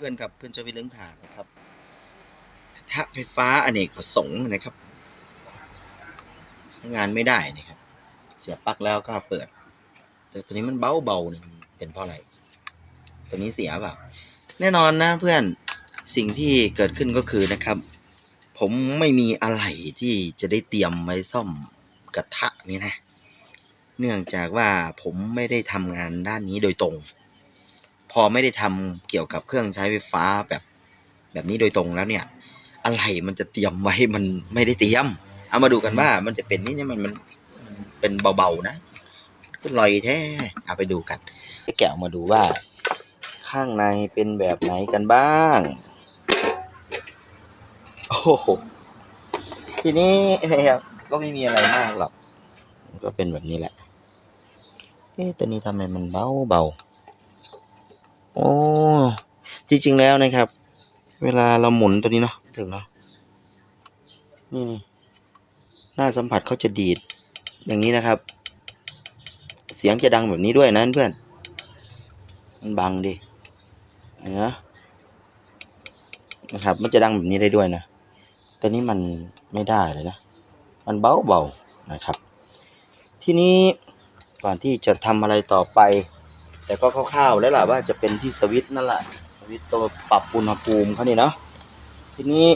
พื่อนๆครับเพื่อนเจ้าวิเรื่องฐานนะครับกระทะไฟฟ้าอเนกประสงค์นะครับใช้งานไม่ได้นะครับ เสียบปลั๊กแล้วก็เปิด แต่ตัวนี้มันเบาเบาๆเนี่ยเป็นเพราะอะไร ตัวนี้เสียเปล่าแน่นอนนะเพื่อนสิ่งที่เกิดขึ้นก็คือนะครับ ผมไม่มีอะไรที่จะได้เตรียมไว้ซ่อมกระทะนี่นะ เนื่องจากว่าผมไม่ได้ทำงานด้านนี้โดยตรง พอไม่ได้ทำเกี่ยวกับเครื่องใช้ไฟฟ้าแบบแบบนี้โดยตรงแล้วเนี่ย อะไรมันจะเตรียมไว้มันไม่ได้เตรียม เอามาดูกันว่ามันจะเป็นนี่เนี่ยมันมันเป็นเบาๆนะก็ลอยแท้เอาไปดูกันแกะออกมาดูว่า ข้างในเป็นแบบไหนกันบ้างโอ้โหทีนี้นะครับก็ไม่มีอะไรมากหรอกก็เป็นแบบนี้แหละเอ๊ะตัวนี้ทำไมมันเบาเบา โอ้จริง ๆ แล้วนะครับ เวลาเราหมุนตัวนี้เนาะถึงเนาะนี่นี่หน้าสัมผัสเขาจะดีด อย่างนี้นะครับ เสียงจะดังแบบนี้ด้วยนะเพื่อนมันบังดิเนะนะครับ มันจะดังแบบนี้ได้ด้วยนะแต่นี้มันไม่ได้เลยนะ มันเบาเบาๆนะครับ ทีนี้ก่อนที่จะทำอะไรต่อไป แต่ก็คร่าวๆแล้วล่ะว่าจะเป็นที่สวิตนั่นแหละสวิตตัวปรับอุณหภูมิเขานี่เนาะทีนี้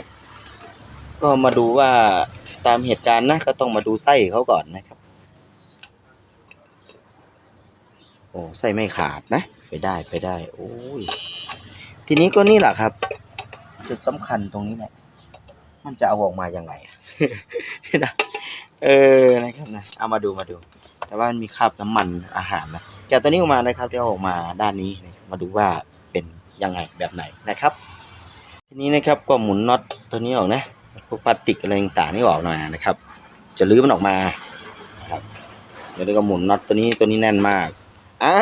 ก็มาดูว่าตามเหตุการณ์นะก็ต้องมาดูไส้เขาก่อนนะครับ โอ้ไส้ไม่ขาดนะ ไปได้ไปได้ โอ้ยทีนี้ก็นี่แหละครับ จุดสำคัญตรงนี้แหละมันจะเอาออกมายังไงอะนะเออนะครับนะเอามาดูมาดู แต่ว่ามันมีคราบน้ำมันอาหารนะ แกะตัวนี้ออกมานะครับที่เอออกมาด้านนี้มาดูว่าเป็นยังไงแบบไหนนะครับ ทีนี้นะครับก็หมุนน็อตตัวนี้ออกนะพวกพลาสติกอะไรต่างๆนี่ออกหน่อยนะครับ จะลื้อมันออกมาครับเดี๋ยวเราก็หมุนน็อตตัวนี้ตัวนี้แน่นมากอ่า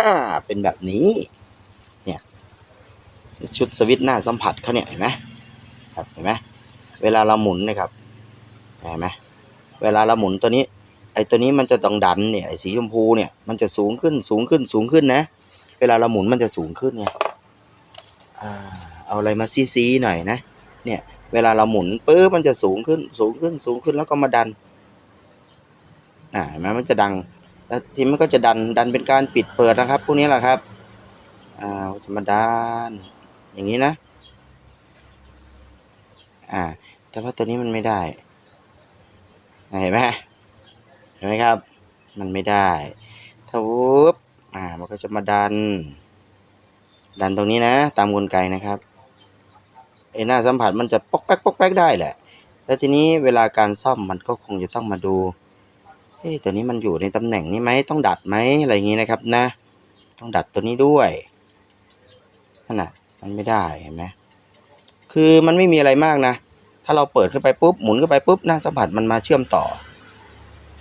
เป็นแบบนี้เนี่ยชุดสวิตช์หน้าสัมผัสเขาเนี่ยเห็นไหมครับเห็นไหมเวลาเราหมุนนะครับเห็นไหมเวลาเราหมุนตัวนี้ ไอ้ตัวนี้มันจะต้องดันเนี่ยไอ้สีชมพูเนี่ยมันจะสูงขึ้นสูงขึ้นสูงขึ้นนะ เวลาเราหมุนมันจะสูงขึ้นไงอ่าเอาอะไรมาซีๆหน่อยนะ เนี่ยเวลาเราหมุนปื๊บมันจะสูงขึ้นสูงขึ้นสูงขึ้นแล้วก็มาดันอ่าเห็นไหมมันจะดัง แล้วทีมันก็จะดันดันเป็นการปิดเปิดนะครับพวกนี้แหละครับอ่าจะมาดันอย่างนี้นะอ่าแต่ว่าตัวนี้มันไม่ได้เห็นไหม ห็นไหมครับ มันไม่ได้ถ้าวุบอ่ามันก็จะมาดัน ดันตรงนี้นะ ตามกลไกนะครับไอ้หน้าสัมผัสมันจะปอกแป๊กปอกแป๊กได้แหละ แล้วทีนี้เวลาการซ่อมมันก็คงจะต้องมาดูเอ๊ะตัวนี้มันอยู่ในตำแหน่งนี้ไหมต้องดัดไหมอะไรอย่างนี้นะครับนะ ต้องดัดตัวนี้ด้วยนั่นน่ะมันไม่ได้เห็นไหมคือมันไม่มีอะไรมากนะ ถ้าเราเปิดขึ้นไปปุ๊บหมุนขึ้นไปปุ๊บหน้าสัมผัสมันมาเชื่อมต่อ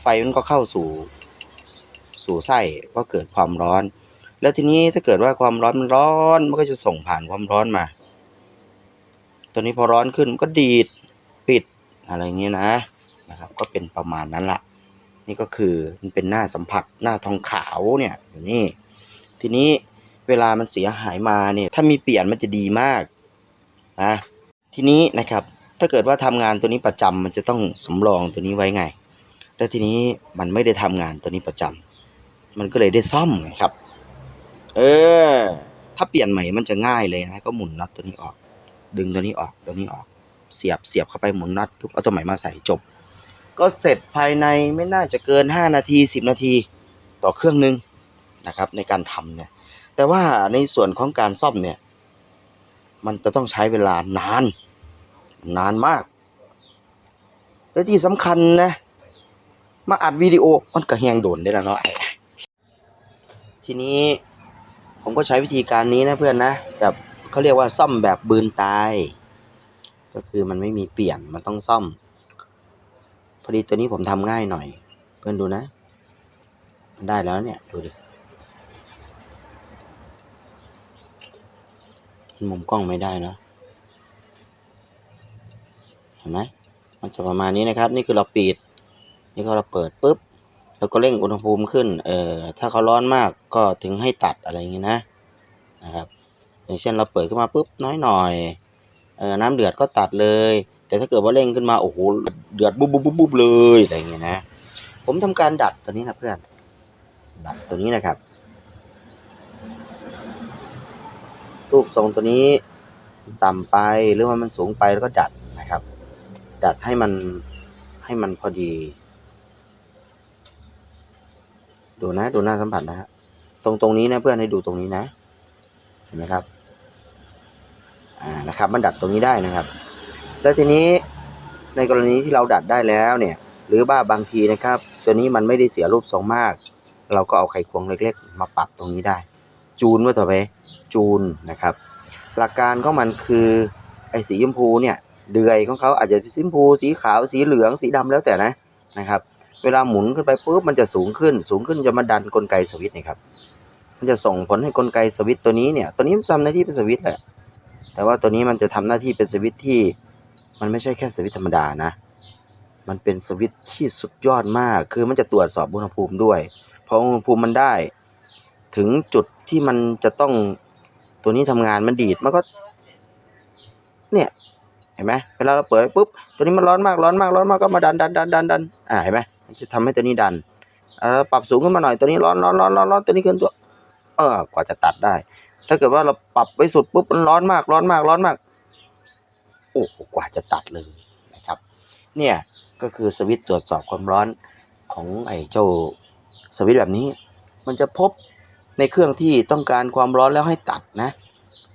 ไฟมันก็เข้าสู่ สู่ไส้ก็เกิดความร้อน แล้วทีนี้ถ้าเกิดว่าความร้อนมันร้อนมันก็จะส่งผ่านความร้อนมาตัวนี้พอร้อนขึ้นมันก็ดีดปิดอะไรเงี้ยนะนะครับ ก็เป็นประมาณนั้นละนี่ก็คือมันเป็นหน้าสัมผัสหน้าทองขาวเนี่ยอยู่นี่ทีนี้เวลามันเสียหายมาเนี่ยถ้ามีเปลี่ยนมันจะดีมากนะทีนี้นะครับถ้าเกิดว่าทำงานตัวนี้ประจำมันจะต้องสำรองตัวนี้ไว้ไง แล้วทีนี้มันไม่ได้ทำงานตัวนี้ประจำมันก็เลยได้ซ่อมไงครับ เออ ถ้าเปลี่ยนใหม่มันจะง่ายเลยนะก็หมุนน็อตตัวนี้ออก ดึงตัวนี้ออกตัวนี้ออก เสียบเสียบเข้าไปหมุนน็อตปุ๊บเอาตัวใหม่มาใส่จบ ก็เสร็จภายในไม่น่าจะเกิน 5 นาที 10 นาทีต่อเครื่องหนึงนะครับ ในการทำเนี่ย แต่ว่าในส่วนของการซ่อมเนี่ย มันจะต้องใช้เวลานาน นานมากและที่สำคัญนะ มาอัดวิดีโอมันก็แหงโดนได้แล้วเนาะทีนี้ผมก็ใช้วิธีการนี้นะเพื่อนนะแบบเขาเรียกว่าซ่อมแบบบืนตาย ก็คือมันไม่มีเปลี่ยนมันต้องซ่อม พอดีตัวนี้ผมทำง่ายหน่อย เพื่อนดูนะมันได้แล้วเนี่ยดูดิมุมกล้องไม่ได้เนอะเห็นไหมมันจะประมาณนี้นะครับ นี่คือเราปิด นี่ก็เราเปิดปุ๊บแล้วก็เร่งอุณหภูมิขึ้นเอ่อถ้าเขาร้อนมากก็ถึงให้ตัดอะไรอย่างงี้นะนะครับอย่างเช่นเราเปิดขึ้นมาปุ๊บน้อยหน่อยเออน้ำเดือดก็ตัดเลย แต่ถ้าเกิดว่าเร่งขึ้นมาโอ้โหเดือดบุ๊บบุ๊บบุ๊บบุ๊บเลยอะไรอย่างเงี้ยนะ ผมทำการดัดตัวนี้นะเพื่อนดัดตัวนี้นะครับรูปทรงตัวนี้ต่ำไปหรือว่ามันสูงไปแล้วก็ดัดนะครับ ดัดให้มันให้มันพอดี ดูนะดูหน้าสัมผัสนะฮะตรงตรงนี้นะเพื่อนให้ดูตรงนี้นะ เห็นไหมครับ อ่านะครับ มันดัดตรงนี้ได้นะครับ แล้วทีนี้ในกรณีที่เราดัดได้แล้วเนี่ย หรือว่าบางทีนะครับ ตัวนี้มันไม่ได้เสียรูปทรงมาก เราก็เอาไขควงเล็ก ๆ มาปรับตรงนี้ได้ จูนว่าต่อไปจูนนะครับ หลักการของมันคือไอ้สีชมพูเนี่ยเดือยของเขาอาจจะเป็นสีชมพูสีขาวสีเหลืองสีดำแล้วแต่นะนะครับ เวลาหมุนขึ้นไปปุ๊บมันจะสูงขึ้น สูงขึ้นจะมาดันกลไกสวิตช์นี่ครับ มันจะส่งผลให้กลไกสวิตช์ตัวนี้เนี่ย ตัวนี้มันทำหน้าที่เป็นสวิตช์แหละ แต่ว่าตัวนี้มันจะทำหน้าที่เป็นสวิตช์ที่ มันไม่ใช่แค่สวิตช์ธรรมดานะ มันเป็นสวิตช์ที่สุดยอดมาก คือมันจะตรวจสอบอุณหภูมิด้วยพออุณหภูมิมันได้ ถึงจุดที่มันจะต้องตัวนี้ทำงานมันดีดมันก็ เนี่ยเห็นไหมเวลาเราเปิดปุ๊บตัวนี้มันร้อนมากร้อนมากร้อนมากก็มาดันดันดันดันดันอ่าเห็นไหม จะทำให้ตัวนี้ดันปรับสูงขึ้นมาหน่อยตัวนี้ร้อนร้อนร้อนร้อนร้อนตัวนี้ขึ้นตัว เออกว่าจะตัดได้ ถ้าเกิดว่าเราปรับไว้สุดปุ๊บมันร้อนมากร้อนมากร้อนมากโอ้โหกว่าจะตัดเลยนะครับ เนี่ยก็คือสวิตช์ตรวจสอบความร้อนของไอ้เจ้าสวิตช์แบบนี้ มันจะพบในเครื่องที่ต้องการความร้อนแล้วให้ตัดนะ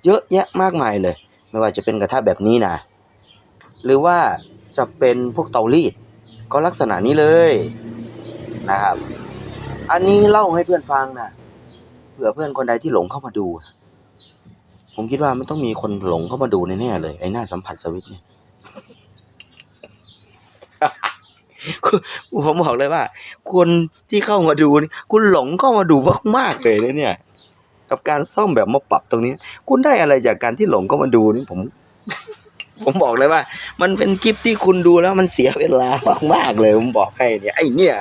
เยอะแยะมากมายเลย ไม่ว่าจะเป็นกระทะแบบนี้นะหรือว่าจะเป็นพวกเตารีด ก็ลักษณะนี้เลยนะครับ อันนี้เล่าให้เพื่อนฟังนะเผื่อเพื่อนคนใดที่หลงเข้ามาดู ผมคิดว่ามันต้องมีคนหลงเข้ามาดูแน่ๆเลยไอ้หน้าสัมผัสสวิตช์เนี่ยคุณผมบอกเลยว่า คนที่เข้ามาดูนี่คุณหลงเข้ามาดูมากๆเลยนะเนี่ย กับการซ่อมแบบมาปรับตรงนี้ คุณได้อะไรจากการที่หลงเข้ามาดูนี่ผม ผมบอกเลยว่า มันเป็นคลิปที่คุณดูแล้วมันเสียเวลามากๆเลยผมบอกให้เนี่ยไอ้เนี่ย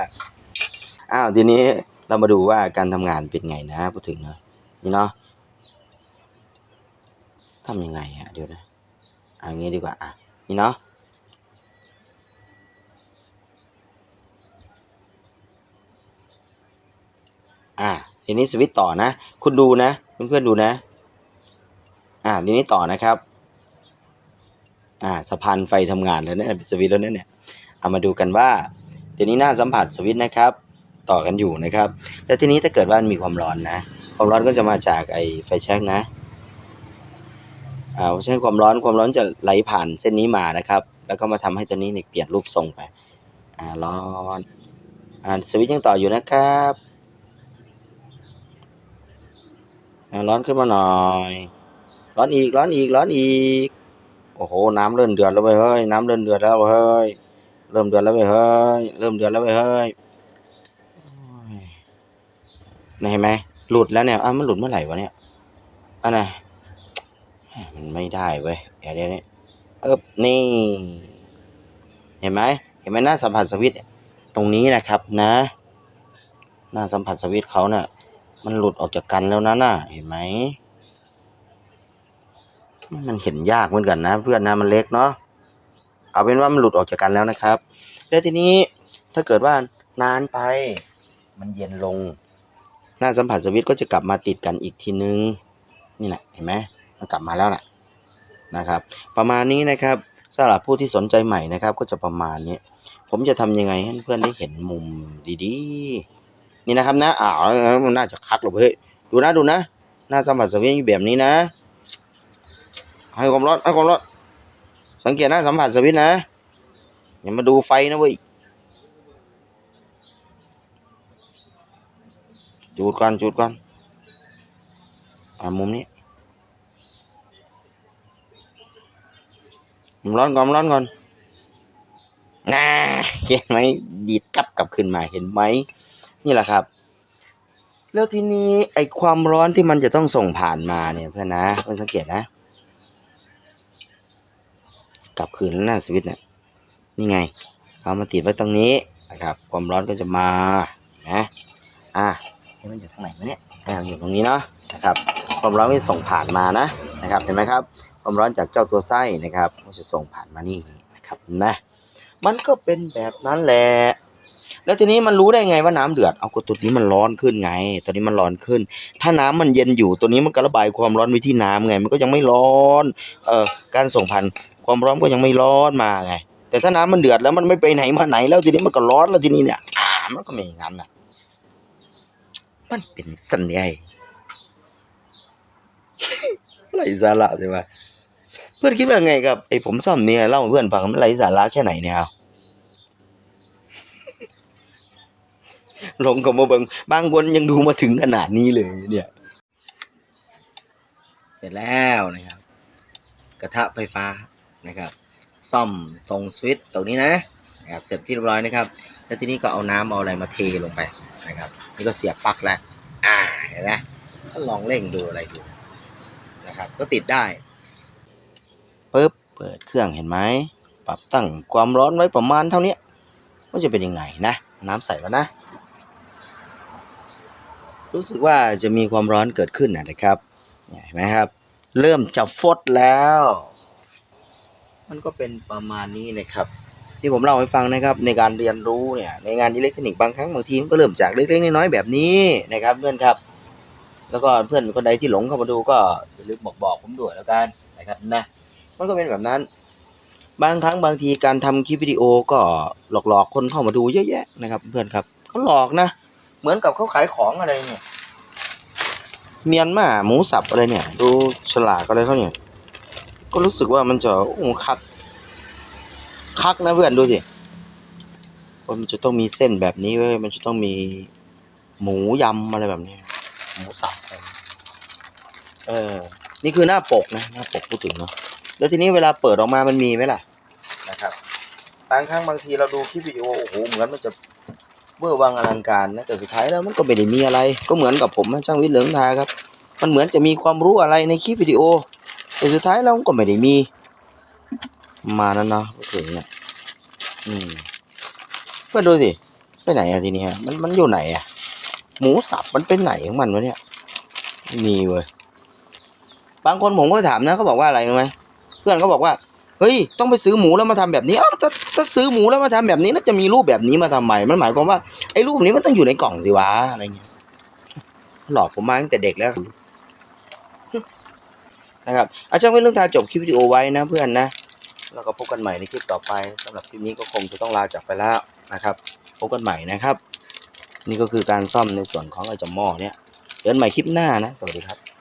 อ้าวทีนี้เรามาดูว่าการทำงานเป็นไงนะพูดถึงนะนี่เนาะทำยังไงอะเดี๋ยวนะเอางี้ดีกว่าอะนี่เนาะอ่าทีนี้สวิตต่อนะ คุณดูนะเพื่อนๆดูนะ อ่าทีนี้ต่อนะครับ อ่าสะพานไฟทำงานแล้วเนี่ยสวิตช์แล้วเนี่ย เอามาดูกันว่าเดี๋ยวนี้หน้าสัมผัสสวิตช์นะครับ ต่อกันอยู่นะครับ แล้วทีนี้ถ้าเกิดว่ามันมีความร้อนนะ ความร้อนก็จะมาจากไอ้ไฟแช็กนะอ่าใช้ความร้อนความร้อนจะไหลผ่านเส้นนี้มานะครับ แล้วก็มาทำให้ตัวนี้เนี่ยเปลี่ยนรูปทรงไปอ่าร้อนอ่าสวิตช์ยังต่ออยู่นะครับร้อนขึ้นมาหน่อย ร้อนอีก ร้อนอีก ร้อนอีก โอ้โห น้ำเริ่มเดือดแล้วเว้ยเฮ้ย น้ำเริ่มเดือดแล้วเฮ้ย เริ่มเดือดแล้วเว้ยเฮ้ย เริ่มเดือดแล้วเว้ยเฮ้ยนี่เห็นไหมหลุดแล้วเนี่ย อ้าวมันหลุดเมื่อไหร่วะเนี่ยอันไหนมันไม่ได้เว้ยเดี๋ยวเดี๋ยวนี้เอ๊บนี่ เห็นไหม เห็นไหมหน้าสัมผัสสวิตช์ตรงนี้นะครับนะ หน้าสัมผัสสวิตช์เขาน่ะ มันหลุดออกจากกันแล้วนะน่ะ เห็นไหม มันเห็นยากเหมือนกันนะ เพื่อนนะมันเล็กเนาะเอาเป็นว่ามันหลุดออกจากกันแล้วนะครับ แล้วทีนี้ถ้าเกิดว่านานไป มันเย็นลง หน้าสัมผัสสวิตก็จะกลับมาติดกันอีกทีนึง นี่แหละเห็นไหมมันกลับมาแล้วน่ะนะครับ ประมาณนี้นะครับสำหรับผู้ที่สนใจใหม่นะครับ ก็จะประมาณนี้ผมจะทำยังไงให้เพื่อนได้เห็นมุมดีๆ นี่นะครับนะอ้าวมันน่าจะคักหรอเฮ้ยดูนะดูนะหน้าสัมผัสสวิตอยู่แบบนี้นะ ให้ความร้อนให้ความร้อนสังเกตน้าสัมผัสสวิตช์นะอย่ามาดูไฟนะเว้ยจูดก่อนจูดก่อนอ่ามุมนี้ผมร้อนก่อนร้อนก่อนน่าเห็นไหมดีดกลับกลับขึ้นมาเห็นไหมนี่แหละครับ แล้วทีนี้ไอความร้อนที่มันจะต้องส่งผ่านมาเนี่ยเพื่อนนะเพื่อนสังเกตนะ กลับคืนหน้าสวิตช์เนี่ยนี่ไงเอามาติดไว้ตรงนี้นะครับความร้อนก็จะมานะอะให้มันอยู่ทางไหนวะเนี่ยอ่าอยู่ตรงนี้เนาะนะครับความร้อนก็จะส่งผ่านมานะนะครับเห็นไหมครับความร้อนจากเจ้าตัวไส้นะครับก็จะส่งผ่านมานี่นะครับนะมันก็เป็นแบบนั้นแหละ แล้วทีนี้มันรู้ได้ไงว่าน้ำเดือด เอาก็ตัวนี้มันร้อนขึ้นไง ตัวนี้มันร้อนขึ้น ถ้าน้ำมันเย็นอยู่ ตัวนี้มันก็ระบายความร้อนไปที่น้ำไง มันก็ยังไม่ร้อน เอ่อ การส่งผ่านความร้อนก็ยังไม่ร้อนมาไง แต่ถ้าน้ำมันเดือดแล้วมันไม่ไปไหนมาไหน แล้วทีนี้มันก็ร้อนแล้วทีนี้เนี่ย อ่า มันก็ไม่อย่างนั้นน่ะ มันเป็นสัญญาไรสาระใช่ไหมเพื่อนคิดว่าไงกับไอ้ผมซ่อมเนี่ยเล่าให้เพื่อนฟังมันไรสาระแค่ไหนเนี่ยเอา ลงกับมาเบิงบางคนยังดูมาถึงขนาดนี้เลยเนี่ย เสร็จแล้วนะครับ กระทะไฟฟ้านะครับ ซ่อมตรงสวิตช์ตรงนี้นะนะครับเสร็จที่เรียบร้อยนะครับ แล้วทีนี้ก็เอาน้ำเอาอะไรมาเทลงไปนะครับ นี่ก็เสียบปลั๊กแล้วอ่าเห็นไหมก็ลองเร่งดูอะไรดูนะครับ ก็ติดได้ปึ๊บเปิดเครื่องเห็นไหมปรับตั้งความร้อนไว้ประมาณเท่านี้มันจะเป็นยังไงนะ น้ำใส่แล้วนะ รู้สึกว่าจะมีความร้อนเกิดขึ้นนะครับเห็นไหมครับ เริ่มจะฟดแล้ว มันก็เป็นประมาณนี้นะครับที่ผมเล่าให้ฟังนะครับในการเรียนรู้เนี่ยในงานอิเล็กทรอนิกส์บางครั้งบางทีมันก็เริ่มจากเล็กๆน้อยๆแบบนี้นะครับ เพื่อนครับ แล้วก็เพื่อนคนใดที่หลงเข้ามาดูก็อย่าลืมบอกบอกผมด้วยแล้วกันนะครับนะมันก็เป็นแบบนั้น บางครั้งบางทีการทำคลิปวิดีโอก็หลอกๆคนเข้ามาดูเยอะแยะนะครับ เพื่อนครับเขาหลอกนะ เหมือนกับเขาขายของอะไรเนี่ย เมียนมาหมูสับอะไรเนี่ย ดูฉลากอะไรเขาเนี่ย ก็รู้สึกว่ามันจะโอ้คัก คักนะเพื่อนดูสิว่ามันจะต้องมีเส้นแบบนี้เว้ยมันจะต้องมีหมูยำอะไรแบบนี้หมูสับเออ นี่คือหน้าปกนะหน้าปกพูดถึงเนาะแล้วทีนี้เวลาเปิดออกมามันมีไหมล่ะนะครับบางครั้งบางทีเราดูคลิปวิดีโอโอ้โหเหมือนมันจะ เวอร์วังอลังการนะแต่สุดท้ายแล้วมันก็ไม่ได้มีอะไร ก็เหมือนกับผมนะช่างวิทย์เหลืองทาครับ มันเหมือนจะมีความรู้อะไรในคลิปวิดีโอ แต่สุดท้ายแล้วมันก็ไม่ได้มีมานั้นนะพูดถึงเนี่ยอืมเพื่อนดูสิไปไหนอะทีนี้ฮะมันมันอยู่ไหนอะหมูสับมันเป็นไหนของมันวะเนี่ยไม่เว้ยบางคนผมก็ถามนะเขาบอกว่าอะไรรู้ไหมเพื่อนเขาบอกว่า เฮ้ยต้องไปซื้อหมูแล้วมาทำแบบนี้ถ้าถ้าซื้อหมูแล้วมาทำแบบนี้แล้วจะมีรูปแบบนี้มาทำไมมันหมายความว่าไอ้รูปนี้มันต้องอยู่ในกล่องสิวะอะไรเงี้ยหลอกผมมาตั้งแต่เด็กแล้วนะครับอาจารย์เว้นเรื่องทาจบคลิปวิดีโอไว้นะเพื่อนนะแล้วก็พบกันใหม่ในคลิปต่อไปสำหรับคลิปนี้ก็คงจะต้องลาจากไปแล้วนะครับ พบกันใหม่นะครับ นี่ก็คือการซ่อมในส่วนของไอ้จาหม้อเนี่ยเจอกันใหม่คลิปหน้านะ สวัสดีครับ